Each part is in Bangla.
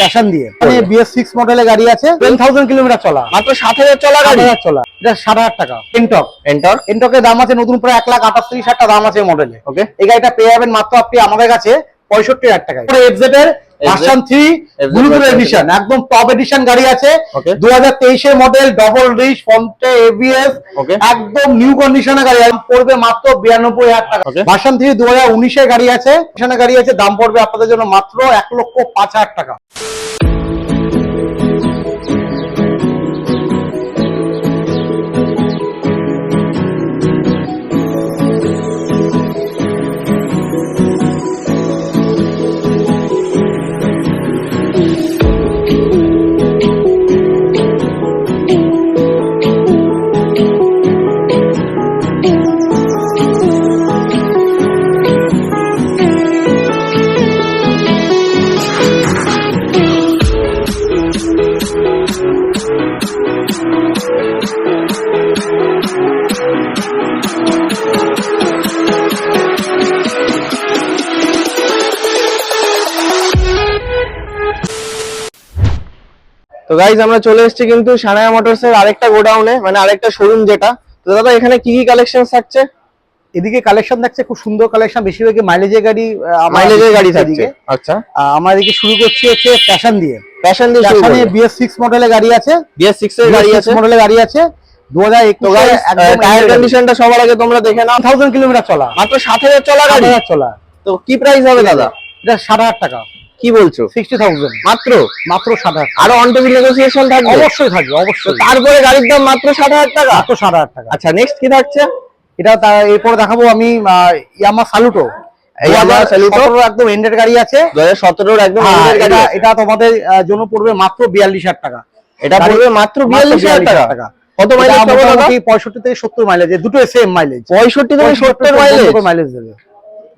প্যাশন দিয়ে। মানে বিএস সিক্স মডেলের গাড়ি আছে। টেন থাউজেন্ড কিলোমিটার চলা। মাত্র সাত হাজার চলা গাড়ি। হাজার চলা। এটা সাত হাজার টাকা। এনটক এনটক এনটকের দাম আছে নতুন প্রায় এক লাখ আটাত্রিশ হাজার দাম আছে মডেলে ওকে এই গাড়িটা পেয়ে যাবেন মাত্র আপনি আমাদের কাছে পঁয়ষট্টি হাজার টাকা এফজেড এর ভার্সন থ্রি ব্লুটুথ এডিশন একদম টপ এডিশন গাড়ি আছে. দু হাজার তেইশের মডেল ডবল রিচ ফন্টে এবিএস একদম নিউ কন্ডিশনের গাড়ি পড়বে মাত্র বিরানব্বই হাজার টাকা। Okay. ভার্সন থ্রি দু হাজার উনিশের গাড়ি আছে। গাড়ি আছে দাম পড়বে আপনাদের জন্য মাত্র এক লক্ষ পাঁচ হাজার টাকা। আমরা চলে এসেছি কিন্তু সানায়া মোটরস এর আরেকটা গোডাউনে মানে আরেকটা শোরুম যেটা। তো দাদা এখানে কি কি কালেকশন থাকছে? এদিকে কালেকশন দেখছে খুব সুন্দর কালেকশন বেশিরভাগই মাইলেজের গাড়ি মাইলেজের গাড়ি থাকছে। আচ্ছা। আমরা এদিকে শুরু করছি হচ্ছে প্যাশন দিয়ে। প্যাশন দিয়ে শুরু করব। বিএস সিক্স মডেলের গাড়ি আছে। বিএস সিক্স এর গাড়ি আছে। মডেলের গাড়ি আছে। দু হাজার তো গাইজ টায়ার কন্ডিশনটা সবার আগে তোমরা দেখে নাও। থাউজেন্ড কিলোমিটার চলা। মাত্র সাত হাজার চলা গাড়ি? চলা। তো কি প্রাইস হবে দাদা? এটা সাত হাজার টাকা। কি বলছো? সিক্সটি থাউজেন্ড মাত্র? মাত্র সাত হাজার। আরও অন নেগোসিয়েশন থাকবে? অবশ্যই থাকবে অবশ্যই। তারপরে গাড়ির দাম মাত্র সাত হাজার টাকা? মাত্র সাত হাজার টাকা। আচ্ছা নেক্সট কি থাকছে? এটা এরপর দেখাবো আমি ইয়ামা সালুটো একদম এন্ডেড গাড়ি আছে। দু হাজার সতেরোর একদম হ্যাঁ, এটা তোমাদের জন্য পড়বে মাত্র বিয়াল্লিশ হাজার টাকা। এটা পড়বে মাত্র বিয়াল্লিশ হাজার টাকা। কত মাইলেজ পাবো থেকে সত্তর মাইলেজ দুটো সেম মাইলেজ পঁয়ষট্টি থেকে সত্তর মাইলেজ মাইলেজ দেবে।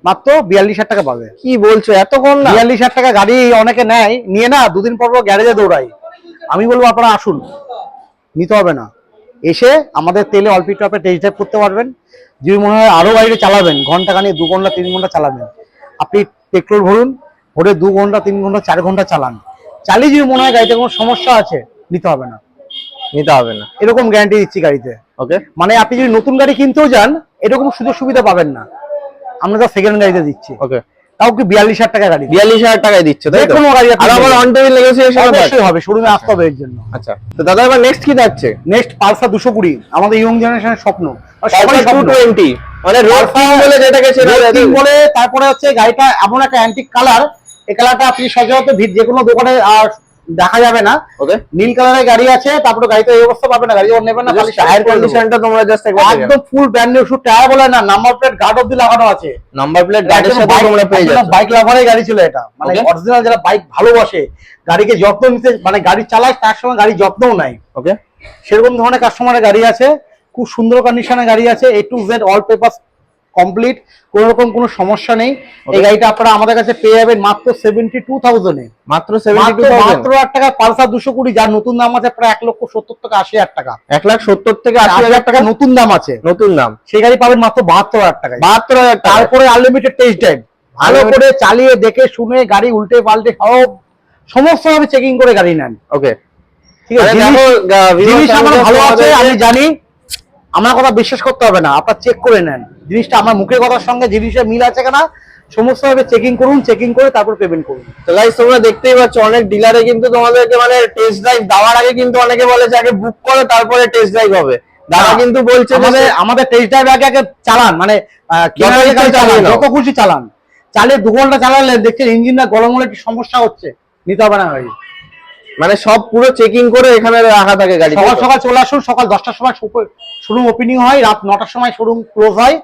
মাত্র বিয়াল্লিশ হাজার টাকা পাবে। কি বলছো এতক্ষণ না? বিয়াল্লিশ হাজার টাকা গাড়ি অনেকে নেয় নিয়ে না দুদিন পর পর গ্যারেজে দৌড়াই আমি বলব আপনারা আসুন। নিতে হবে না। এসে আমাদের তেলে অল্প টপে টেস্ট ড্রাইভ করতে পারবেন। যদি মনে হয় আরও গাড়িটা চালাবেন ঘণ্টা খানি দু ঘণ্টা তিন ঘণ্টা চালাবেন। আপনি পেট্রোল ভরুন ভরে দু ঘণ্টা তিন ঘণ্টা চার ঘণ্টা চালান। চালিয়ে যদি মনে হয় গাড়িতে কোনো সমস্যা আছে নিতে হবে না। নিতে হবে না। এরকম গ্যারান্টি দিচ্ছি গাড়িতে। ওকে মানে আপনি যদি নতুন গাড়ি কিনতেও যান এরকম সুযোগ সুবিধা পাবেন না। আমরা তো সেকেন্ড গাড়িতে দিচ্ছি। ওকে তাও কি বিয়াল্লিশ হাজার টাকা গাড়ি বিয়াল্লিশ হাজার টাকায় দিচ্ছ তাই তো? কোনো গাড়ি আর নেবেন। অন টেবিল নেগোসিয়েশন অবশ্যই হবে শোরুমে আসতে হবে এর জন্য। আচ্ছা তো দাদা এবার নেক্সট কি থাকছে? নেক্সট পালসার দুশো কুড়ি আমাদের ইয়ং জেনারেশনের স্বপ্ন। টোয়েন্টি মানে রোড বলে যেটাকে চেনা বলে তারপরে হচ্ছে গাড়িটা এমন একটা অ্যান্টিক কালার এই কালারটা আপনি সচরাচর যে কোনো দোকানে আর দেখা যাবে না। ওকে নীল কালারের গাড়ি আছে তারপরে গাড়িতে এই অবস্থা পাবে না গাড়ি যখন নেবেন না খালি টায়ার কন্ডিশনটা তোমরা জাস্ট একবার একদম ফুল ব্র্যান্ড নিউ শুধু টায়ার বলে না নাম্বার প্লেট গার্ড অব্দি লাগানো আছে। নাম্বার প্লেট গাড়ির সাথে তোমরা পেয়ে যাচ্ছ। বাইক লাভারের গাড়ি ছিল এটা। মানে অরিজিনাল যারা বাইক ভালোবাসে গাড়িকে যত্ন নিতে মানে গাড়ি চালায় তার সময় গাড়ি যত্নও নাই ওকে সেরকম ধরনের কাস্টমারের গাড়ি আছে খুব সুন্দর কন্ডিশনের গাড়ি আছে A to Z all paper complete কোনো রকম কোনো সমস্যা নেই। এই গাড়িটা আপনারা আমাদের কাছে পেয়ে যাবেন মাত্র সেভেন্টি টু থাউজেন্ডে মাত্র মাত্র আট টাকা পালসার দুশো কুড়ি যার নতুন দাম আছে প্রায় এক লক্ষ সত্তর টাকা আশি হাজার টাকা। এক লাখ সত্তর থেকে আশি হাজার টাকা নতুন দাম আছে। নতুন দাম। সেই গাড়ি পাবেন মাত্র বাহাত্তর হাজার টাকা বাহাত্তর হাজার তারপরে আনলিমিটেড টেস্ট ড্রাইভ ভালো করে চালিয়ে দেখে শুনে গাড়ি উল্টে পাল্টে সব সমস্ত ভাবে চেকিং করে গাড়ি নেন। ওকে ঠিক আছে? জিনিস আমার ভালো আছে আমি জানি। আমার কথা বিশ্বাস করতে হবে না। আপনার চেক করে নেন। জিনিসটা আমার মুখের কথার সঙ্গে জিনিসের মিল আছে কিনা সমস্ত ভাবে চেকিং করুন চেকিং করে তারপর পেমেন্ট করুন। তো গাইস তোমরা দেখতেই পাচ্ছ অনেক ডিলারে কিন্তু তোমাদেরকে মানে টেস্ট ড্রাইভ দেওয়ার আগে কিন্তু অনেকে বলে যে আগে বুক করো তারপরে টেস্ট ড্রাইভ হবে। দাদা কিন্তু বলছে যে আমাদের টেস্ট ড্রাইভ আগে আগে চালান মানে। যত খুশি চালান চালিয়ে দু ঘণ্টা চালালে দেখছেন ইঞ্জিনটা গরম হলে কি সমস্যা হচ্ছে? নিতে হবে না গাড়ি মানে সব পুরো চেকিং করে এখানে রাখা থাকে গাড়ি সকাল সকাল চলে আসুন সকাল দশটার সময় শোরুম ওপেনিং হয় রাত নটার সময় শোরুম ক্লোজ হয়।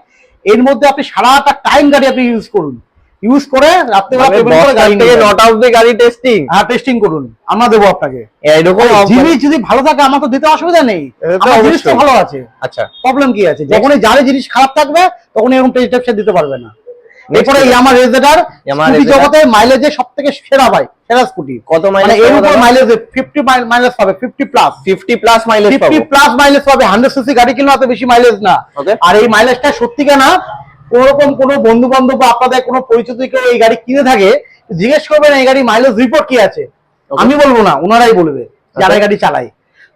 এর মধ্যে আপনি সারাটা টাইম গাড়ি আপনি ইউজ করুন। ইউজ করে রাত্রেবেলা মানে পেমেন্ট করে গাড়ি থেকে নিয়ে যান। দিয়ে গাড়ি টেস্টিং হ্যাঁ টেস্টিং করুন। আমরা দেবো আপনাকে। এরকম জিনিস যদি ভালো থাকে আমার তো দিতে অসুবিধা নেই। আমার জিনিস তো ভালো আছে। আচ্ছা। প্রবলেম কি আছে? যখনই যারে জিনিস খারাপ থাকবে তখন এরকম টেস্ট দিতে পারবে না। এরপরে? ইয়ামা রেজেটার স্কুটি জগতে মাইলেজে সব থেকে সেরা ভাই সেরা স্কুটি। কত মাইলেজ এর উপর মাইলেজ ফিফটি মাইলেজ পাবে fifty plus fifty plus mileage fifty পাবো। প্লাস মাইলেজ পাবে হান্ড্রেড সিসি গাড়ি কিনলে অত বেশি মাইলেজ না। আর এই মাইলেজটা সত্যি কেনা? কোন রকম কোনো বন্ধু বান্ধব বা আপনাদের কোনো পরিচিত কেউ এই গাড়ি কিনে থাকে জিজ্ঞেস করবেন এই গাড়ি মাইলেজ রিপোর্ট কি আছে। আমি বলব না ওনারাই বলবে যারা এই গাড়ি চালায়।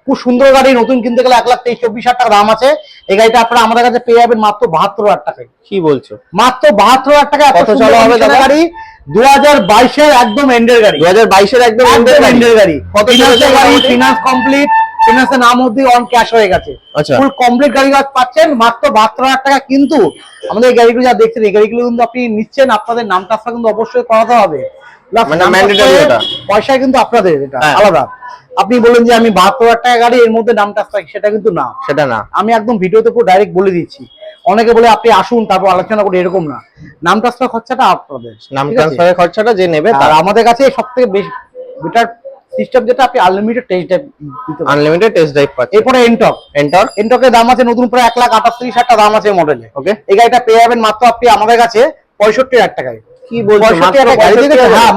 খুব সুন্দর গাড়ি নতুন কিনতে গেলে এক লাখ তেইশ চব্বিশ হাজার টাকা দাম আছে। এই গাড়িটা আপনারা আমাদের কাছে পেয়ে যাবেন মাত্র বাহাত্তর হাজার টাকায়। কি বলছো? মাত্র বাহাত্তর হাজার টাকা কত চলা হবে দাদা? গাড়ি দু হাজার বাইশের একদম এন্ডের গাড়ি। দু হাজার বাইশের একদম। এন্ডের গাড়ি? কত গাড়ি ফিনান্স কমপ্লিট ফিনান্সের নাম অব্দি অন ক্যাশ হয়ে গেছে। আচ্ছা। ফুল কমপ্লিট গাড়ি পাচ্ছেন মাত্র বাহাত্তর হাজার টাকা। কিন্তু আমাদের এই গাড়িগুলো যা দেখছেন এই গাড়িগুলো কিন্তু আপনি নিচ্ছেন আপনাদের নাম ট্রান্সফার কিন্তু অবশ্যই করাতে হবে। মানে এটা। পয়সা কিন্তু আপনাদের এটা হ্যাঁ। আলাদা। আপনি বলেন যে আমি বাহাত্তর হাজার টাকা গাড়ি এর মধ্যে নাম ট্রান্সফার সেটা কিন্তু না। সেটা না। আমি একদম ভিডিওতে পুরো ডাইরেক্ট বলে দিচ্ছি। অনেকে বলে আপনি আসুন তারপর আলোচনা করি এরকম না। নাম ট্রান্সফার খরচাটা আপনাদের নাম? ট্রান্সফারের খরচাটা যে নেবে আর তার আমাদের কাছে সব থেকে বেশি বেটার সিস্টেম যেটা আপনি আনলিমিটেড টেস্ট ড্রাইভ দিতে আনলিমিটেড টেস্ট ড্রাইভ পাচ্ছে এরপরে এনটক এন্টার এনটকের দাম আছে নতুন প্রায় এক লাখ আটাত্রিশ হাজার টাকা দাম আছে মডেলে ওকে এই গাড়িটা পেয়ে যাবেন মাত্র আপনি আমাদের কাছে পঁয়ষট্টি হাজার টাকায়। কি বলছো? পঁয়ষট্টি মাত্র হাজার টাকা। গাড়ি 65 দেখেছেন? হাজার? হ্যাঁ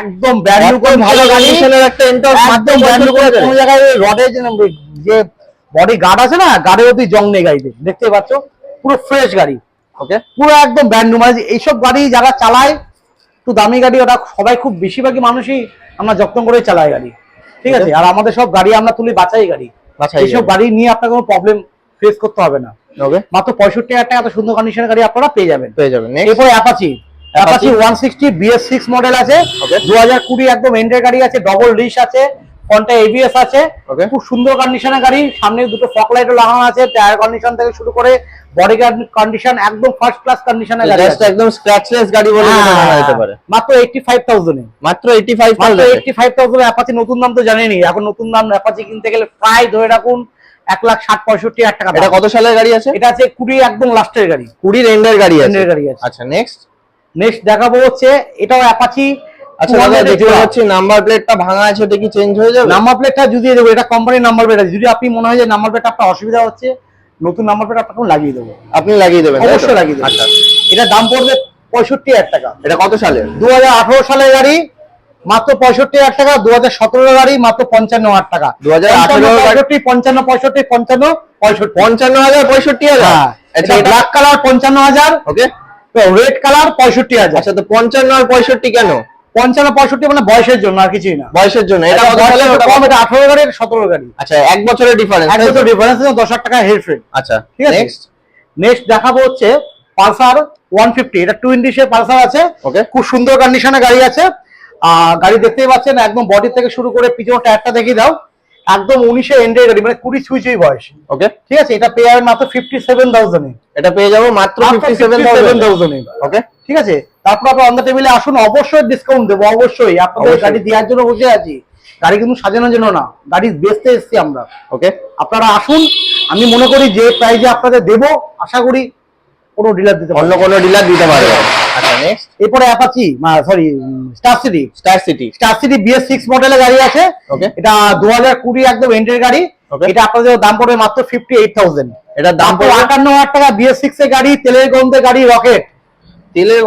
একদম ব্র্যান্ড নিউ একদম ভালো কন্ডিশনের একটা এন্টার একদম ব্র্যান্ড নিউ 65 কোনো জায়গায় রডে যে বডি গার্ড আছে না জং নেই গাড়িতে। দেখতে পাচ্ছ? পুরো ফ্রেশ গাড়ি ওকে পুরো একদম ব্র্যান্ড নিউ মানে এইসব গাড়ি যারা চালায় একটু দামি গাড়ি ওরা সবাই খুব বেশিরভাগই মানুষই আমরা যত্ন করে চালায় গাড়ি। ঠিক আছে? আর আমাদের সব গাড়ি আমরা তুলি বাঁচাই গাড়ি। এইসব গাড়ি। নিয়ে আপনার কোনো প্রবলেম ফেস করতে হবে না। ওকে মাত্র পঁয়ষট্টি হাজার টাকা এত সুন্দর কন্ডিশনের গাড়ি আপনারা পেয়ে যাবেন। পেয়ে যাবেন। নেক্সট এরপরে Apache Apache one sixty BS six model আছে. দু হাজার কুড়ি একদম এন্ডের গাড়ি আছে ডবল ডিশ আছে ফ্রন্টে এবিএস আছে. খুব সুন্দর কন্ডিশনের গাড়ি। সামনে দুটো ফক লাইটও লাগানো আছে। টায়ার কন্ডিশন থেকে শুরু করে বডি কন্ডিশন একদম ফার্স্ট ক্লাস কন্ডিশনের গাড়ি জাস্ট। একদম স্ক্র্যাচলেস গাড়ি বলে হ্যাঁ, বলা পারে। মাত্র এইটটি ফাইভ থাউজেন্ডে মাত্র 85 মাত্র thousand eighty five thousand Apache নতুন দাম তো জানেনি এখন নতুন দাম অ্যাপাচি কিনতে গেলে প্রায় ধরে রাখুন এক লাখ ষাট পঁয়ষট্টি হাজার টাকা এটা কত সালের গাড়ি আছে? এটা আছে কুড়ি একদম লাস্টের গাড়ি। 20 এন্ডের গাড়ি আছে। এন্ডের গাড়ি আছে। আচ্ছা নেক্সট নেক্সট দেখাবো হচ্ছে এটাও অ্যাপাচি আচ্ছা দাদা দেখতে পাচ্ছি নাম্বার প্লেটটা ভাঙা আছে কি চেঞ্জ হয়ে যাবে? নাম্বার প্লেটটা যদি দেবো এটা কোম্পানির নাম্বার প্লেট আছে। যদি আপনি মনে হয় যে নাম্বার প্লেট আপনার অসুবিধা হচ্ছে নতুন নাম্বার প্লেট আপনাকে লাগিয়ে দেবো। আপনি লাগিয়ে দেবেন অবশ্যই লাগিয়ে দেবো। আচ্ছা। এটা দাম পড়বে পঁয়ষট্টি হাজার টাকা। এটা কত সালের? দু হাজার আঠারো সালের গাড়ি মাত্র পঁয়ষট্টি হাজার টাকা দু হাজার সতেরো গাড়ি মাত্র পঞ্চান্ন হাজার টাকা। 2018 পঁয়ষট্টি পঞ্চান্ন পঁয়ষট্টি পঞ্চান্ন পঁয়ষট্টি। পঞ্চান্ন হাজার পঁয়ষট্টি হাজার? আচ্ছা ব্ল্যাক কালার পঞ্চান্ন হাজার ওকে রেড কালার পঁয়ষট্টি হাজার। আচ্ছা তো পঞ্চান্ন আর পঁয়ষট্টি কেন? পঞ্চান্ন পঁয়ষট্টি মানে বয়সের জন্য আর কিছুই না। বয়সের জন্য এটা কম এটা আঠারো গাড়ি সতেরো গাড়ি। আচ্ছা এক বছরের ডিফারেন্স এক বছর ডিফারেন্স দশ হাজার টাকা হেরফের আচ্ছা ঠিক আছে? নেক্সট নেক্সট দেখাবো হচ্ছে পালসার ওয়ান ফিফটি এটা টু ইন্ডিসের পালসার আছে। ওকে খুব সুন্দর কন্ডিশনে গাড়ি আছে। গাড়ি দেখতেই পাচ্ছেন একদম বডি থেকে শুরু করে পিছনে টায়ারটা দেখিয়ে দাও। একদম উনিশে এন্ডের গাড়ি মানে কুড়ি ছুঁই বয়স। ওকে ঠিক আছে এটা পেয়ে যাবেন মাত্র ফিফটি সেভেন থাউজেন্ড এটা পেয়ে যাব মাত্র ফিফটি সেভেন থাউজেন্ড ওকে ঠিক আছে তারপর আপনার অন দ্য টেবিলে আসুন অবশ্যই ডিসকাউন্ট দেবো অবশ্যই। আপনাদের গাড়ি দেওয়ার জন্য বসে আছি। গাড়ি কিন্তু সাজানোর জন্য না গাড়ি বেচতে এসেছি আমরা। ওকে আপনারা আসুন আমি মনে করি যে প্রাইজে আপনাদের দেবো আশা করি কোনো ডিলার দিতে অন্য কোনো ডিলার দিতে পারবে আচ্ছা নেক্সট এরপরে Apache sorry Star City Star City Star City BS six মডেলের গাড়ি আছে। ওকে এটা দু হাজার কুড়ি একদম এন্ডের গাড়ি। এটা আপনাদের দাম পড়বে মাত্র ফিফটি এইট থাউজেন্ড এটার দাম পড়বে আটান্ন হাজার টাকা বিএস সিক্স এর গাড়ি তেলের গন্ধে গাড়ি রকেট। তেলের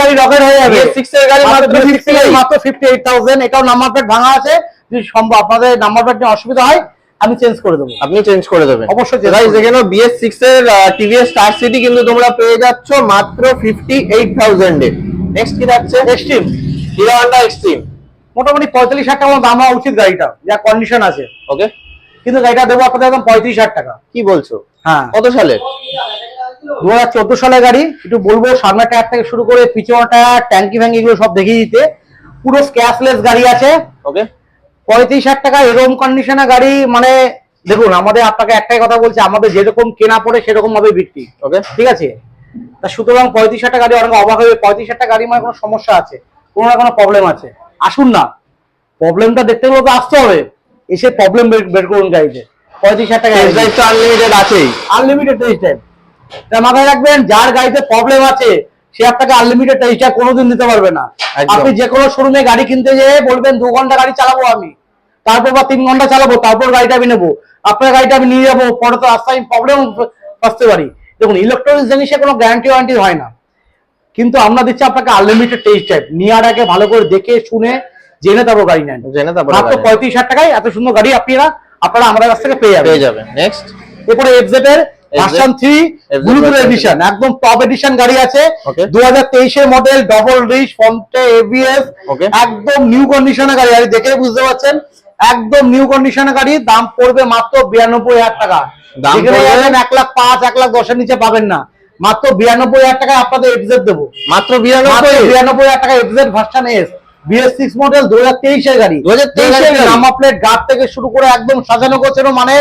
গাড়ি রকেট হয়ে যাবে। BS6 এর গাড়ি মাত্র 58 মাত্র ফিফটি এইট থাউজেন্ড এটাও নাম্বার প্লেট ভাঙা আছে। যদি সম্ভব আপনাদের নাম্বার প্লেট নিয়ে অসুবিধা হয় আমি চেঞ্জ করে দেবো। আপনি চেঞ্জ করে দেবেন। অবশ্যই গাইস এখানে বিএস সিক্স এর টিভিএস স্টার সিটি কিন্তু তোমরা পেয়ে যাচ্ছ মাত্র ফিফটি এইট থাউজেন্ড এ। নেক্সট কি থাকছে এক্সট্রিম হিরো হন্ডা এক্সট্রিম মোটামুটি পঁয়তাল্লিশ হাজার টাকা দাম হওয়া উচিত গাড়িটা যা কন্ডিশন আছে। ওকে কিন্তু গাড়িটা দেবো আপনাদের একদম পঁয়ত্রিশ হাজার টাকা। কি বলছো? হ্যাঁ। কত সালে? দু হাজার চোদ্দ সালের গাড়ি একটু বলব সামনের টায়ার থেকে শুরু করে পিছনের টায়ার ট্যাঙ্কি ফ্যাঙ্কি এগুলো সব দেখিয়ে দিতে। পুরো স্ক্যাচলেস গাড়ি আছে। ওকে পঁয়ত্রিশ হাজার টাকা এরকম কন্ডিশনে গাড়ি মানে দেখুন আমাদের আপনাকে একটাই কথা বলছি আমাদের যেরকম কেনা পড়ে সেরকম ভাবে বিক্রি ওকে ঠিক আছে? তা সুতরাং পঁয়ত্রিশ হাজার টাকা গাড়ি অনেক অবাক হবে পঁয়ত্রিশ হাজার টাকা গাড়ি মানে কোনো সমস্যা আছে কোনো না কোনো প্রবলেম আছে। আসুন না প্রবলেমটা দেখতে গেলে তো আসতে হবে। এসে প্রবলেম বের করুন গাড়িতে। পঁয়ত্রিশ হাজার টাকা টেস্ট ড্রাইভ তো আনলিমিটেড আছেই। আনলিমিটেড টেস্ট টাইম তা মাথায় রাখবেন যার গাড়িতে প্রবলেম আছে সে আপনাকে আনলিমিটেড টাইম কোনোদিন দিতে পারবে না। আপনি যে কোনো শোরুমে গাড়ি কিনতে যেয়ে বলবেন দু ঘণ্টা গাড়ি চালাবো আমি। তারপর বা তিন ঘণ্টা চালাবো তারপর গাড়িটা আমি নেব। আপনার গাড়িটা আমি নিয়ে যাব পরে তো রাস্তায় আমি প্রবলেম আসতে পারি। দেখুন ইলেকট্রনিক্স জিনিসে কোনো গ্যারান্টি ওয়ারেন্টি হয় না। কিন্তু আমরা দিচ্ছি আপনাকে আনলিমিটেড টেস্ট টাইম নেওয়ার আগে ভালো করে দেখে শুনে জেনে তারপর গাড়ি নেন। জেনে তারপরে মাত্র পঁয়ত্রিশ হাজার টাকায় এত সুন্দর গাড়ি আপনারা আপনারা আমাদের কাছ থেকে পেয়ে যাবেন। পেয়ে যাবেন। নেক্সট এরপরে এফজেড এর version three FZ Bluetooth edition একদম টপ এডিশন গাড়ি আছে। Okay. দু হাজার মডেল ডবল রিচ ফ্রন্টে এবিএস একদম নিউ কন্ডিশনের গাড়ি আর দেখে বুঝতে পারছেন? একদম নিউ কন্ডিশনের গাড়ি দাম পড়বে মাত্র বিরানব্বই হাজার টাকা। দাম পড়বে? যাবেন এক লাখ পাঁচ এক লাখ দশের নিচে পাবেন না। মাত্র বিরানব্বই হাজার টাকা আপনাদের এফজেড দেবো। মাত্র মাত্র বিরানব্বই বিরানব্বই হাজার টাকা FZ version S BS six model দু হাজার তেইশের গাড়ি। 2023 এর গাড়ি। নাম্বার প্লেট গার্ড থেকে শুরু করে একদম সাজানো গোছানো মানে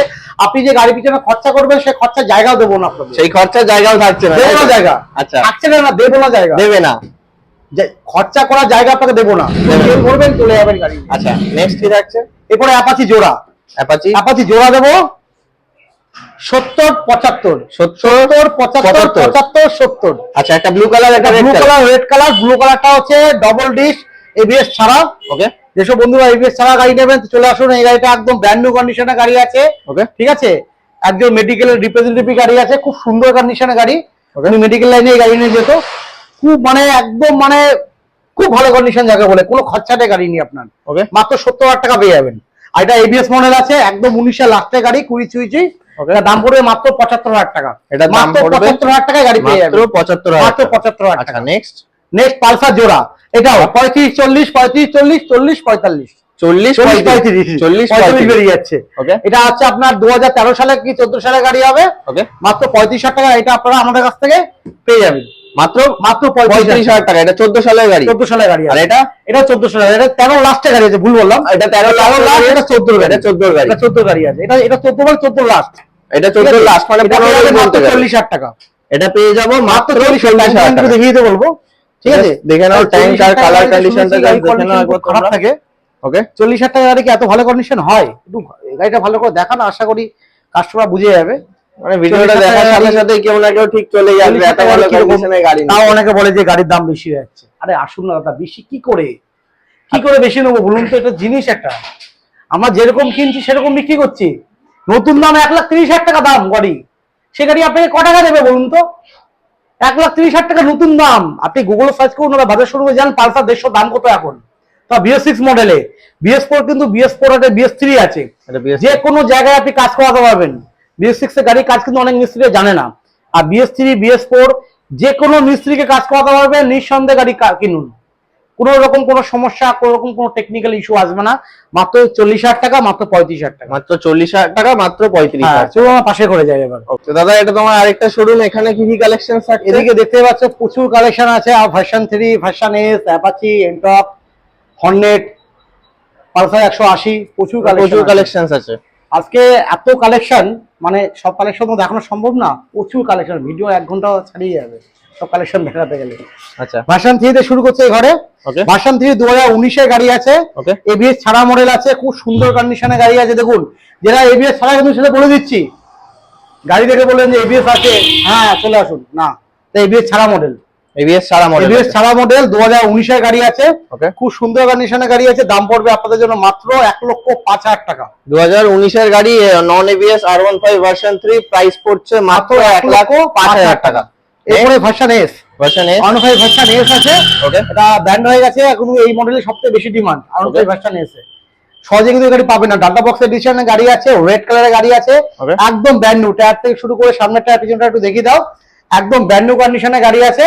আপনি যে গাড়ি পিছনে খরচা করবেন খরচা জায়গাও দেবো না আপনাদের সেই খরচার জায়গাও থাকছে না দেবো না জায়গা। আচ্ছা। থাকছে না না দেবো না জায়গা। দেবে না। খরচা করার জায়গা আপনাকে দেবো না। দেবে না। তেল ভরবেন চলে যাবেন গাড়ি। আচ্ছা নেক্সট কি থাকছে? এরপরে অ্যাপাচি জোড়া। অ্যাপাচি অ্যাপাচি জোড়া দেবো। সত্তর পঁচাত্তর। সত্তর পঁচাত্তর সত্তর। আচ্ছা একটা ব্লু কালার একটা blue colour red colour blue কালারটা হচ্ছে ডবল ডিশ এবিএস ছাড়া ওকে যেসব বন্ধুরা এবিএস ছাড়া গাড়ি নেবেন চলে আসুন এই গাড়িটা একদম ব্র্যান্ড নিউ কন্ডিশনের গাড়ি আছে। ওকে ঠিক আছে? একজন মেডিকেলের রিপ্রেজেন্টেটিভ গাড়ি আছে খুব সুন্দর কন্ডিশনের গাড়ি. উনি মেডিকেল লাইনে এই গাড়ি নিয়ে যেত। খুব মানে একদম মানে খুব ভালো কন্ডিশন যাকে বলে কোনো খরচাটে গাড়ি নেই আপনার। ওকে মাত্র সত্তর হাজার টাকা পেয়ে যাবেন। আর এটা এবিএস মডেল আছে একদম উনিশের লাস্টের গাড়ি কুড়ি চুইচি. এটা দাম পড়বে মাত্র পঁচাত্তর হাজার টাকা। দাম মাত্র পঁচাত্তর হাজার টাকায় গাড়ি পেয়ে যাবেন। পঁচাত্তর মাত্র পঁচাত্তর হাজার আচ্ছা টাকা। নেক্সট নেক্সট পালসার জোড়া। এটাও পঁয়ত্রিশ চল্লিশ পঁয়ত্রিশ চল্লিশ চল্লিশ পঁয়তাল্লিশ। চল্লিশ চল্লিশ পঁয়ত্রিশ। বেরিয়ে যাচ্ছে। এটা হচ্ছে আপনার দু সালে কি চোদ্দ সালে গাড়ি হবে? মাত্র পঁয়ত্রিশ হাজার টাকা এটা আপনারা আমাদের কাছ থেকে পেয়ে যাবেন। মাত্র? মাত্র পঁয়ত্রিশ পঁয়ত্রিশ হাজার টাকা। এটা চোদ্দ সালের গাড়ি। চোদ্দ সালের গাড়ি আর এটা? এটা চোদ্দ সালের এটা তেরো লাস্টে গাড়ি আছে ভুল বললাম। এটা তেরো লাস্ট এটা চোদ্দ গাড়ি এটা চোদ্দ গাড়ি। এটা চোদ্দ গাড়ি আছে। এটা এটা চোদ্দ বলে চোদ্দ লাস্ট এটা চোদ্দ লাস্ট মানে পনেরো গেলে। চল্লিশ হাজার টাকা। এটা পেয়ে যাব মাত্র চল্লিশ হাজার হাজার টাকা। দেখিয়ে বলব। ঠিক আছে? দেখে নাও টাইম আর কালার কন্ডিশনটা দেখে নাও একবার খারাপ থাকে। ওকে চল্লিশ হাজার টাকা গাড়ি কি এত ভালো কন্ডিশন হয়। একটু গাড়িটা ভালো করে দেখানো আশা করি কাস্টমার বুঝে যাবে। মানে ভিডিওটা দেখার সাথে সাথে কেউ না কেউ ঠিক চলে যাবে এত ভালো কন্ডিশনের গাড়ি তাও অনেকে বলে যে গাড়ির দাম বেশি হয়ে যাচ্ছে। আরে আসুন না দাদা বেশি কি করে? কি করে বেশি নেব বলুন তো এটা জিনিস একটা। আমরা যেরকম কিনছি সেরকম বিক্রি করছি। নতুন দাম এক লাখ তিরিশ হাজার টাকা দাম গাড়ি। সে গাড়ি আপনাকে ক টাকা দেবে বলুন তো? এক লাখ তিরিশ হাজার টাকা নতুন দাম। আপনি গুগল সার্চ করুন ওরা বাজার শুরু যান পালসার দেড়শো দাম কত এখন? তা বিএস সিক্স মডেলে বিএস ফোর কিন্তু বিএস ফোর আছে বিএস থ্রি আছে। যে কোনো জায়গায় আপনি কাজ করাতে পারবেন। বিএস সিক্স এর গাড়ির কাজ কিন্তু অনেক মিস্ত্রি জানে না। আর বিএস থ্রি বিএস ফোর যে কোনো মিস্ত্রিকে কাজ করাতে পারবেন নিঃসন্দেহে গাড়ি কিনুন। কোনো রকম কোনো সমস্যা কোনো রকম কোনো টেকনিক্যাল ইস্যু আসবে না। মাত্র চল্লিশ হাজার টাকা মাত্র পঁয়ত্রিশ হাজার টাকা। মাত্র চল্লিশ হাজার টাকা মাত্র পঁয়ত্রিশ হ্যাঁ হাজার। আমার পাশে করে যায় এবার। দাদা এটা তোমার আরেকটা শোরুম এখানে কি কি কালেকশন এদিকে দেখতে পাচ্ছ প্রচুর কালেকশন আছে। আর version three version S Apache Ntorq Hornet Pulsar একশো আশি প্রচুর প্রচুর কালেকশন কালেকশন আছে। আজকে এত কালেকশন মানে সব কালেকশন তো দেখানো সম্ভব না। প্রচুর কালেকশন ভিডিও এক ঘণ্টা ছাড়িয়ে যাবে। সব কালেকশন দেখাতে গেলে। আচ্ছা। ভার্সন শুরু করছে এই ঘরে। ভার্সন থ্রি দু হাজার উনিশের গাড়ি আছে। এবিএস ছাড়া মডেল আছে। খুব সুন্দর কন্ডিশনে গাড়ি আছে দেখুন। যেটা এবিএস ছাড়া কিন্তু সেটা বলে দিচ্ছি। গাড়ি দেখে বললেন যে এবিএস আছে। হ্যাঁ চলে আসুন। না এবিএস ছাড়া মডেল এবিএস সারা মডেল এবিএস ছাড়া মডেল দু হাজার উনিশের গাড়ি আছে। খুব সুন্দর কন্ডিশনে গাড়ি আছে। দাম পড়বে আপনাদের জন্য মাত্র এক লক্ষ পাঁচ হাজার টাকা। দু হাজার উনিশের গাড়ি non ABS R one five version three price পড়ছে মাত্র এক লাখ পাঁচ হাজার টাকা। এরপরে version S version S one five version S আছে। এটা ব্যান্ড হয়ে গেছে এখন এই মডেলের সবচেয়ে বেশি demand one. Five version S সহজে কিন্তু গাড়ি পাবে না। ডাটা বক্স এডিশনের গাড়ি আছে রেড কালারের গাড়ি আছে। একদম ব্র্যান্ড নিউ টায়ার থেকে শুরু করে সামনের টায়ার পিছনটা একটু দেখিয়ে দাও। একদম ব্র্যান্ড নিউ কন্ডিশনে গাড়ি আছে।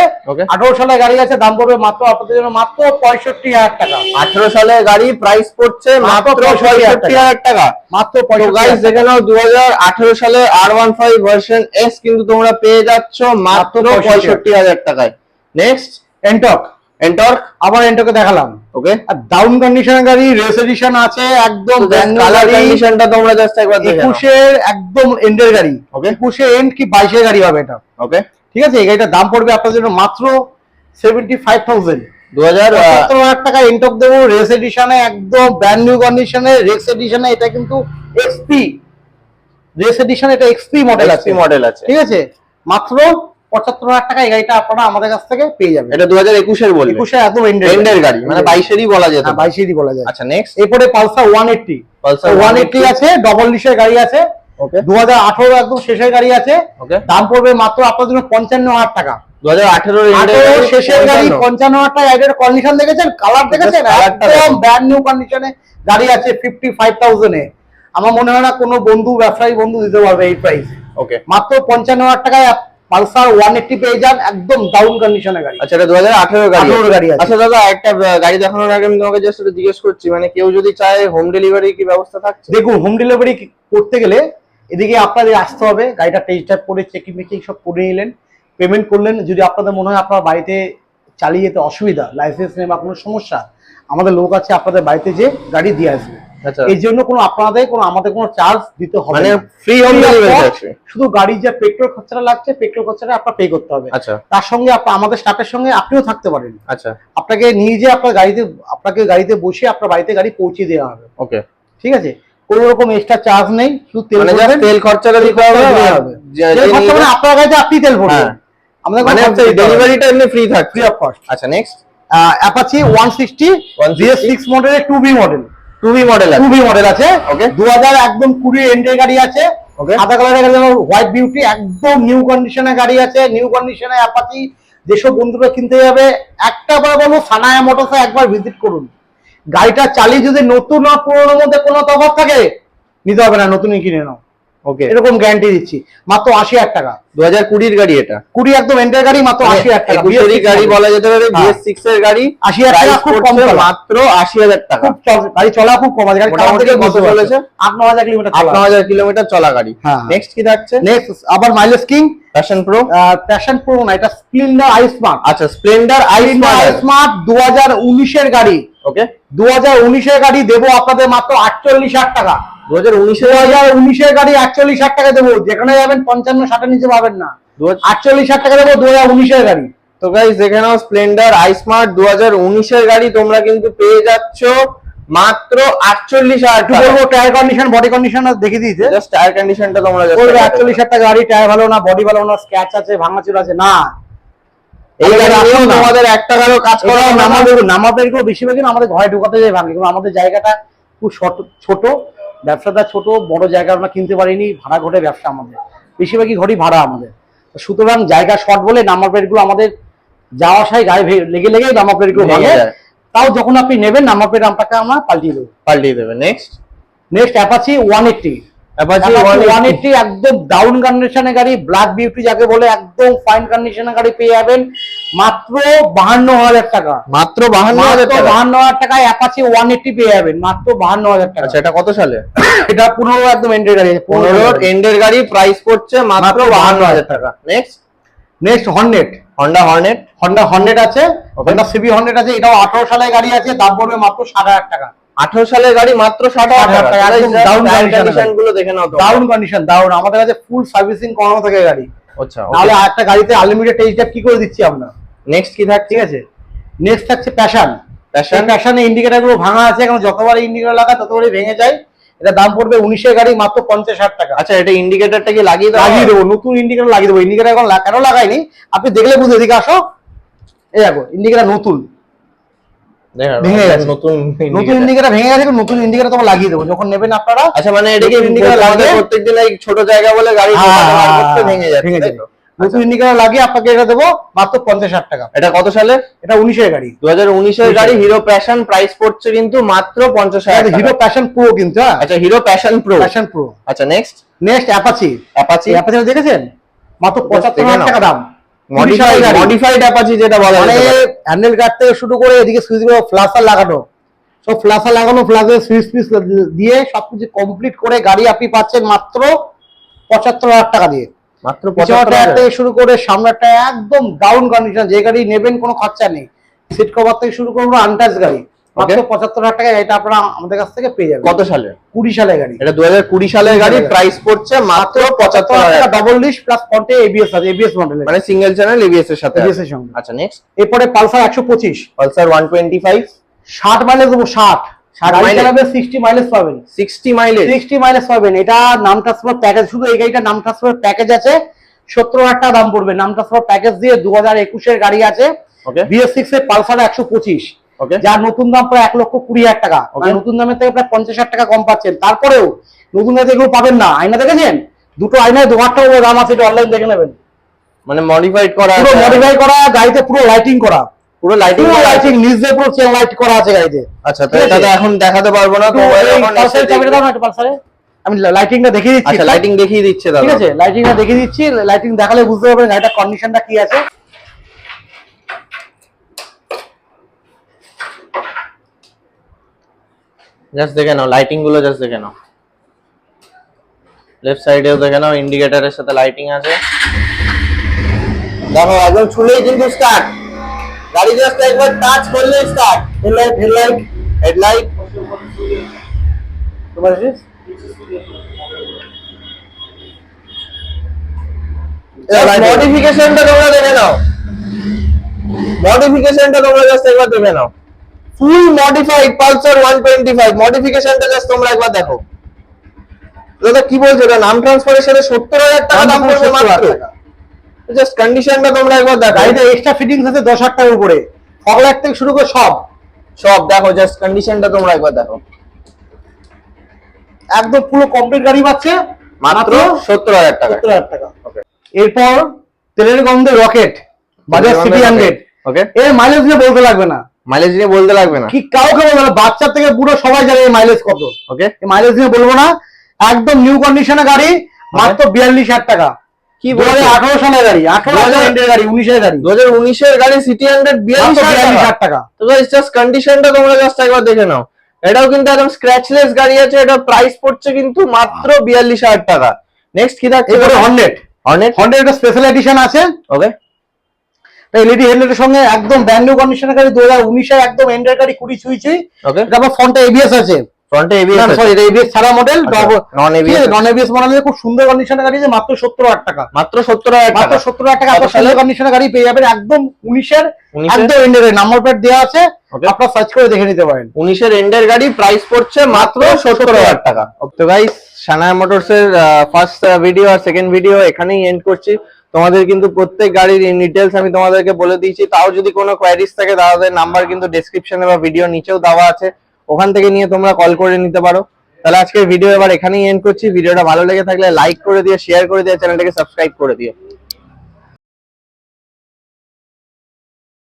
আঠারো সালে গাড়ি আছে দাম পড়বে মাত্র আপনাদের জন্য মাত্র পঁয়ষট্টি হাজার টাকা। আঠারো সালে গাড়ি প্রাইস পড়ছে মাত্র পঁয়ষট্টি হাজার টাকা। মাত্র গাইস দেখে নাও দু হাজার আঠারো সালে R one five version S কিন্তু তোমরা পেয়ে যাচ্ছ মাত্র মাত্র পঁয়ষট্টি হাজার। টাকায়। নেক্সট এন্টক এন্টর্ক আবার এন্টকে দেখালাম ওকে আর ডাউন কন্ডিশনের গাড়ি রেস এডিশন আছে একদম কালার। কন্ডিশনটা তোমরা জাস্ট একবার দেখে নাও। একুশের একদম এন্ডের গাড়ি Okay. একুশে এন্ড কি বাইশের গাড়ি হবে এটা? ওকে ঠিক আছে এই গাড়িটার দাম পড়বে আপনাদের জন্য মাত্র সেভেন্টি ফাইভ থাউজেন্ড দু হাজার পঁচাত্তর হাজার টাকা এন্টক দেবো রেস এডিশনে একদম ব্র্যান্ড নিউ কন্ডিশনে রেস এডিশনে এটা কিন্তু এক্সপি রেস এডিশন এটা এক্সপি মডেল আছে। মডেল আছে। ঠিক আছে? মাত্র পঁচাত্তর হাজার টাকা এই গাড়িটা আপনারা আমাদের কাছ থেকে পেয়ে যাবেন। এটা দু হাজার একুশের একুশে একদম এন্ডের গাড়ি। মানে বাইশেরই বলা যেত। হ্যাঁ বাইশেরই বলা যায় আচ্ছা নেক্সট এরপরে Pulsar one eighty. Pulsar one eighty আছে ডবল ডিশের গাড়ি আছে। ওকে দু হাজার আঠারো একদম শেষের গাড়ি আছে। ওকে দাম পড়বে মাত্র আপনার জন্য পঞ্চান্ন হাজার টাকা। দু হাজার আঠারো শেষের গাড়ি পঞ্চান্ন। হাজার টাকা। এটার কন্ডিশন দেখেছেন? কালার দেখেছেন? কালারটা একদম দেখুন। ব্র্যান্ড নিউ কন্ডিশনে গাড়ি আছে ফিফটি ফাইভ থাউজেন্ডে আমার মনে হয় না কোনো বন্ধু ব্যবসায়ী বন্ধু দিতে পারবে এই প্রাইস ওকে মাত্র পঞ্চান্ন হাজার টাকায় পালসার ওয়ান এইটটি পেয়ে যান একদম ডাউন কন্ডিশনের গাড়ি। আচ্ছা এটা দু হাজার আঠেরো গাড়ি 18 গাড়ি আছে। আচ্ছা দাদা একটা গাড়ি দেখানোর আগে আমি তোমাকে জাস্ট জিজ্ঞেস করছি মানে কেউ যদি চায় হোম ডেলিভারি কি ব্যবস্থা থাকছে? দেখুন হোম ডেলিভারি করতে গেলে এদিকে আপনাদের আসতে হবে গাড়িটা টেস্ট ড্রাইভ করে চেকিং মেকিং সব করে নিলেন পেমেন্ট করলেন যদি আপনাদের মনে হয় আপনার বাড়িতে চালিয়ে যেতে অসুবিধা লাইসেন্স নেই বা কোনো সমস্যা আমাদের লোক আছে আপনাদের বাড়িতে যে গাড়ি দিয়ে আসবে। আচ্ছা। এই জন্য কোনো আপনাদের কোনো আমাদের কোনো চার্জ দিতে হবে মানে। ফ্রি হোম ডেলিভারি আছে। শুধু গাড়ির যে পেট্রোল খরচাটা লাগছে পেট্রোল খরচাটা আপনার পে করতে হবে। আচ্ছা। তার সঙ্গে আমাদের স্টাফের সঙ্গে আপনিও থাকতে পারেন। আচ্ছা। আপনাকে নিয়ে যে আপনার গাড়িতে আপনাকে গাড়িতে বসে আপনার বাড়িতে গাড়ি পৌঁছে দেওয়া হবে। ওকে ঠিক আছে? কোনো রকম এক্সট্রা চার্জ নেই শুধু তেল মানে ভরবেন, তেল খরচাটা দিতে হবে তেল খরচা মানে আপনার গাড়িতে আপনি তেল ভরবেন। হ্যাঁ। আমাদের মানে ডেলিভারিটা এমনি ফ্রি থাকছে। ফ্রি অফ কস্ট আচ্ছা next Apache one sixty 160 BS six মডেলের two B model two B model আছে। টুবি মডেল আছে। ওকে দু হাজার একদম কুড়ি এন্ডের গাড়ি আছে। ওকে সাদা কালারের গাড়ি হোয়াইট বিউটি একদম নিউ কন্ডিশনের গাড়ি আছে। নিউ কন্ডিশনে অ্যাপাচি যেসব বন্ধুরা কিনতে যাবে একটা বার বলব সানায়া মোটরসে একবার ভিজিট করুন। গাড়িটা চালিয়ে যদি নতুন আর পুরোনোর মধ্যে কোনো তফাৎ থাকে নিতে হবে না নতুনই কিনে নাও। ওকে এরকম গ্যারান্টি দিচ্ছি। মাত্র আশি হাজার টাকা। দু হাজার কুড়ির গাড়ি এটা। কুড়ি একদম এন্টার গাড়ি মাত্র আশি হাজার টাকা। গাড়ি বলা যেতে পারে হ্যাঁ। বিএস সিক্স এর গাড়ি। আশি হাজার টাকা খুব কম মাত্র আশি হাজার টাকা। গাড়ি চলা খুব কম আছে। কত চলেছে? আট ন হাজার কিলোমিটার আট ন হাজার কিলোমিটার চলা গাড়ি। হ্যাঁ। নেক্সট কি থাকছে? নেক্সট আবার mileage king Passion Pro Passion Pro না এটা স্প্লেন্ডার আই স্মার্ট আচ্ছা স্প্লেন্ডার আই স্মার্ট দু হাজার উনিশের গাড়ি। ওকে দু হাজার উনিশের গাড়ি দেবো আপনাদের মাত্র আটচল্লিশ হাজার টাকা। দু হাজার উনিশে দু হাজার উনিশের গাড়ি আটচল্লিশ হাজার টাকা দেবো। যেখানে যাবেন পঞ্চান্ন ষাটের নিচে পাবেন না। আটচল্লিশ হাজার টাকা দেবো দু হাজার উনিশের গাড়ি। তো গাইস দেখে নাও স্প্লেন্ডার আই দু হাজার উনিশের গাড়ি তোমরা কিন্তু পেয়ে যাচ্ছ মাত্র আটচল্লিশ হাজার বলব টায়ার কন্ডিশন বডি কন্ডিশন দেখে দিয়েছে। জাস্ট টায়ার কন্ডিশনটা তোমরা বলবে আটচল্লিশ হাজার টাকা গাড়ি টায়ার ভালো না বডি ভালো না আছে ভাঙাচুর আছে না। এই গাড়ি আসো নিয়েও না। তোমাদের এক টাকারও কাজ করা। নামাবে নামাবে এগুলো বেশিরভাগই আমাদের ঘরে ঢোকাতে যায় ভাঙে কিন্তু আমাদের জায়গাটা খুব ছোট। ব্যবসাটা ছোট বড় জায়গা আমরা কিনতে পারিনি ভাড়া ঘটে ব্যবসা আমাদের। বেশিরভাগই ঘরই ভাড়া আমাদের। সুতরাং জায়গা শর্ট বলে নাম্বার প্লেটগুলো আমাদের যাওয়া আসায় গায়ে লেগে লেগে নাম্বার প্লেটগুলো ভাঙে। তাও যখন আপনি নেবেন নাম্বার প্লেট আমটাকে আমরা পাল্টিয়ে দেবো। পাল্টিয়ে দেবে। Next next Apache one eighty one eighty একদম ডাউন কন্ডিশনের গাড়ি ব্ল্যাক বিউটি যাকে বলে একদম ফাইন কন্ডিশনের গাড়ি পেয়ে যাবেন। মাত্র বাহান্ন হাজার টাকা। মাত্র বাহান্ন হাজার টাকা? বাহান্ন হাজার টাকায় অ্যাপাচি ওয়ান এইটটি পেয়ে যাবেন। মাত্র বাহান্ন হাজার টাকা। আচ্ছা এটা কত সালে? এটা পনেরো একদম এন্ডের গাড়ি পনেরোর এন্ডের গাড়ি। প্রাইস পড়ছে মাত্র বাহান্ন হাজার টাকা। Next next Hornet Honda Hornet Honda Hornet আছে। হন্ডা সিবি হর্নেট আছে। এটাও আঠারো সালের গাড়ি আছে। দাম পড়বে মাত্র ষাট হাজার টাকা। আঠারো সালের গাড়ি মাত্র ষাট হাজার টাকা। একদম কন্ডিশনগুলো দেখে নাও দারুণ কন্ডিশন দারুণ আমাদের কাছে ফুল সার্ভিসিং করানো থাকে গাড়ি। আচ্ছা নাহলে একটা গাড়িতে আনলিমিটেড টেস্ট ড্রাইভ কি করে দিচ্ছি আমরা? নেক্সট কি থাকছে? ঠিক আছে। নেক্সট থাকছে প্যাশন প্যাশন প্যাশনে ইন্ডিকেটারগুলো ভাঙা আছে এখন যতবার ইন্ডিকেটার লাগায় ততবারই ভেঙে যায়। এটা দাম পড়বে উনিশের গাড়ি মাত্র পঞ্চাশ ষাট টাকা। আচ্ছা এটা ইন্ডিকেটরটা কি লাগিয়ে দাও লাগিয়ে দেবো নতুন ইন্ডিকেটার লাগিয়ে দেবো। ইন্ডিকেটার এখন কেন লাগাইনি? আপনি দেখলে বুঝে এদিকে আসো। এই দেখো ইন্ডিকেটার নতুন। ভেঙে গেছে। নতুন নতুন। ইন্ডিকেটার ভেঙে গেছে নতুন ইন্ডিকেটার তোমার লাগিয়ে দেবো। যখন নেবেন আপনারা আচ্ছা মানে এটা কি নতুন indicator তোমাদের লাগিয়ে- প্রত্যেকদিন এই ছোট জায়গা বলে গাড়ি হ্যাঁ, হ্যাঁ, করতে ভেঙে যায়। ভেঙে তাই ইন্ডিকেটার লাগিয়ে আপনাকে এটা দেবো মাত্র পঞ্চাশ ষাট টাকা। এটা কত সালে এটা উনিশের গাড়ি। দু হাজার উনিশের গাড়ি হিরো প্যাশন প্রাইস পড়ছে কিন্তু মাত্র পঞ্চাশ হাজার হিরো প্যাশন প্রো কিন্তু হ্যাঁ? আচ্ছা Hero Passion Pro Passion Pro আচ্ছা next next Apache Apache Apache দেখেছেন? মাত্র পঁচাত্তর হাজার টাকা দাম। মডিফাইড অ্যাপাচি যেটা বলা মানে হ্যান্ডেল গার্ড থেকে শুরু করে এদিকে সুইচগুলো ফ্লাসার লাগানো। সব ফ্লাসার লাগানো ফ্লাসের সুইচ পিস দিয়ে সবকিছু কমপ্লিট করে গাড়ি আপনি পাচ্ছেন মাত্র পঁচাত্তর হাজার টাকা দিয়ে। মাত্র। থেকে শুরু করে সামনেরটা একদম ডাউন কন্ডিশন যে গাড়ি নেবেন কোনো খরচা নেই। সিট কভার থেকে শুরু করব আনটাচ গাড়ি। মাত্র পঁচাত্তর হাজার টাকা এটা আপনারা আমাদের কাছ থেকে পেয়ে যাবেন। কত সালে? কুড়ি সালে গাড়ি। এটা দু হাজার কুড়ি সালের গাড়ি প্রাইস পড়ছে মাত্র পঁচাত্তর হাজার। টাকা। ডবল ডিশ প্লাস ফ্রন্টে এবিএস আছে এবিএস মডেল মানে সিঙ্গেল চ্যানেল এবিএস এর সাথে। এর সঙ্গে। আচ্ছা নেক্সট এরপরে পালসার একশো পঁচিশ। পালসার ওয়ান টোয়েন্টি ফাইভ ষাট মাইলেজ দেবো ষাট। ষাট mileage? মাইলেজ চালাবে সিক্সটি মাইলেজ পাবেন। সিক্সটি মাইলেজ সিক্সটি মাইলেজ পাবেন। এটা নাম ট্রান্সফার প্যাকেজ শুধু এই গাড়িটা নাম ট্রান্সফার প্যাকেজ আছে। সত্তর হাজার টাকা দাম পড়বে। নাম ট্রান্সফার প্যাকেজ দিয়ে দু হাজার গাড়ি আছে। ওকে এর পালসার একশো পঁচিশ। ওকে যার নতুন দাম প্রায় এক লক্ষ কুড়ি হাজার টাকা। নতুন দামের থেকে প্রায় পঞ্চাশ হাজার টাকা কম পাচ্ছেন। তারপরেও নতুন এগুলো পাবেন না। আয়না দেখেছেন? দুটো আয়নায় দু হাজার টাকা দাম আছে। এটা অনলাইন দেখে নেবেন। মানে মডিফাইড করা পুরো মডিফাই করা গাড়িতে পুরো লাইটিং করা। পুরো লাইটিং লাইটিং দিয়ে পুরো চেন লাইট করা আছে গাড়িতে। আচ্ছা তো ঠিক এটা আছে? তো এখন দেখাতে পারব না দাও একটু পালসারে আমি লাইটিংটা দেখিয়ে দিচ্ছি। আচ্ছা লাইটিং দেখিয়ে দিচ্ছে ঠিক দাদা আছে? লাইটিংটা দেখিয়ে দিচ্ছি। লাইটিং দেখালে বুঝতে পারবেন গাড়িটার কন্ডিশনটা কি আছে। জাস্ট দেখে নাও লাইটিংগুলো জাস্ট দেখে নাও। লেফট সাইডেও দেখে নাও ইন্ডিকেটরের সাথে লাইটিং আছে। দেখো একদম ছুলেই কিন্তু স্টার্ট গাড়ি জাস্ট একবার টাচ করলেই স্টার্ট হেডলাইট হেডলাইট হেডলাইট তোমার? মডিফিকেশনটা তোমরা দেখে নাও। মডিফিকেশনটা তোমরা জাস্ট একবার দেখে নাও। ফুল মডিফাইড পালসার 125 মডিফিকেশনটা জাস্ট তোমরা একবার দেখো। দাদা কি বলছো? এটা নাম ট্রান্সফারের সাথে 70000 টাকা দাম পড়বে 70,000 মাত্র। টাকা। জাস্ট কন্ডিশনটা তোমরা একবার দেখো। গাড়িতে এক্সট্রা ফিটিংস আছে দশ হাজার টাকার উপরে ফগলাইট থেকে শুরু করে সব। সব দেখো জাস্ট কন্ডিশনটা তোমরা একবার দেখো। একদম পুরো কমপ্লিট গাড়ি পাচ্ছে। মাত্র 70000 টাকা। সত্তর হাজার টাকা। এরপর তেলের গন্ধে rocket Bajaj CT hundred okay এর মাইলেজ নিয়ে বলতে লাগবে না। মাইলেজ নিয়ে বলতে লাগবে না। কি কাউকে বলবে না বাচ্চা থেকে বুড়ো সবাই জানে এই মাইলেজ কত। ওকে এই মাইলেজ নিয়ে বলব না একদম নিউ কন্ডিশনে গাড়ি মাত্র বিয়াল্লিশ হাজার টাকা। কি দু হাজার আঠারো সালের গাড়ি আঠারো হাজার গাড়ি উনিশের গাড়ি। 2019 এর গাড়ি সিটি 100 মাত্র 42 বিয়াল্লিশ হাজার টাকা। তো জাস্ট কন্ডিশনটা তোমরা জাস্ট একবার দেখে নাও। এটাও কিন্তু একদম স্ক্র্যাচলেস গাড়ি আছে এটা প্রাইস পড়ছে কিন্তু মাত্র বিয়াল্লিশ হাজার টাকা। নেক্সট কি থাকছে? এরপরে হর্নেট হর্নেট হর্নেট একটা স্পেশাল এডিশন আছে। ওকে এলইডি হেডলাইটের সঙ্গে একদম ব্র্যান্ড নিউ কন্ডিশনের গাড়ি দু হাজার উনিশের একদম এন্ডের গাড়ি কুড়ি ছুঁই ছুঁই। ওকে তারপর ফ্রন্টে এবিএস আছে। ফ্রন্টে এবিএস সরি এটা এবিএস ছাড়া model non ABS non ABS মডেলের খুব সুন্দর কন্ডিশনের গাড়ি আছে মাত্র সত্তর হাজার টাকা। মাত্র সত্তর হাজার মাত্র টাকা সত্তর হাজার টাকা কত আপনার সুন্দর কন্ডিশনের গাড়ি পেয়ে যাবেন একদম উনিশের 19 একদম এন্ডের নাম্বার প্লেট দেওয়া আছে. আপনার সার্চ করে দেখে নিতে পারেন। উনিশের এন্ডের গাড়ি প্রাইস পড়ছে মাত্র সত্তর হাজার টাকা। তো গাইস সানায়া মোটরস এর ফার্স্ট ভিডিও আর সেকেন্ড ভিডিও এখানেই এন্ড করছি। তোমাদের কিন্তু প্রত্যেক গাড়ির ডিটেলস আমি তোমাদেরকে বলে দিয়েছি। তাও যদি কোনো কোয়ারিজ থাকে তাদের নাম্বার কিন্তু ডেসক্রিপশনে বা ভিডিও নিচেও দেওয়া আছে। ওখান থেকে নিয়ে তোমরা কল করে নিতে পারো। তাহলে আজকের ভিডিও এবার এখানেই এন্ড করছি। ভিডিওটা ভালো লেগে থাকলে লাইক করে দিয়ে শেয়ার করে দিয়ে চ্যানেলটাকে সাবস্ক্রাইব করে দিও।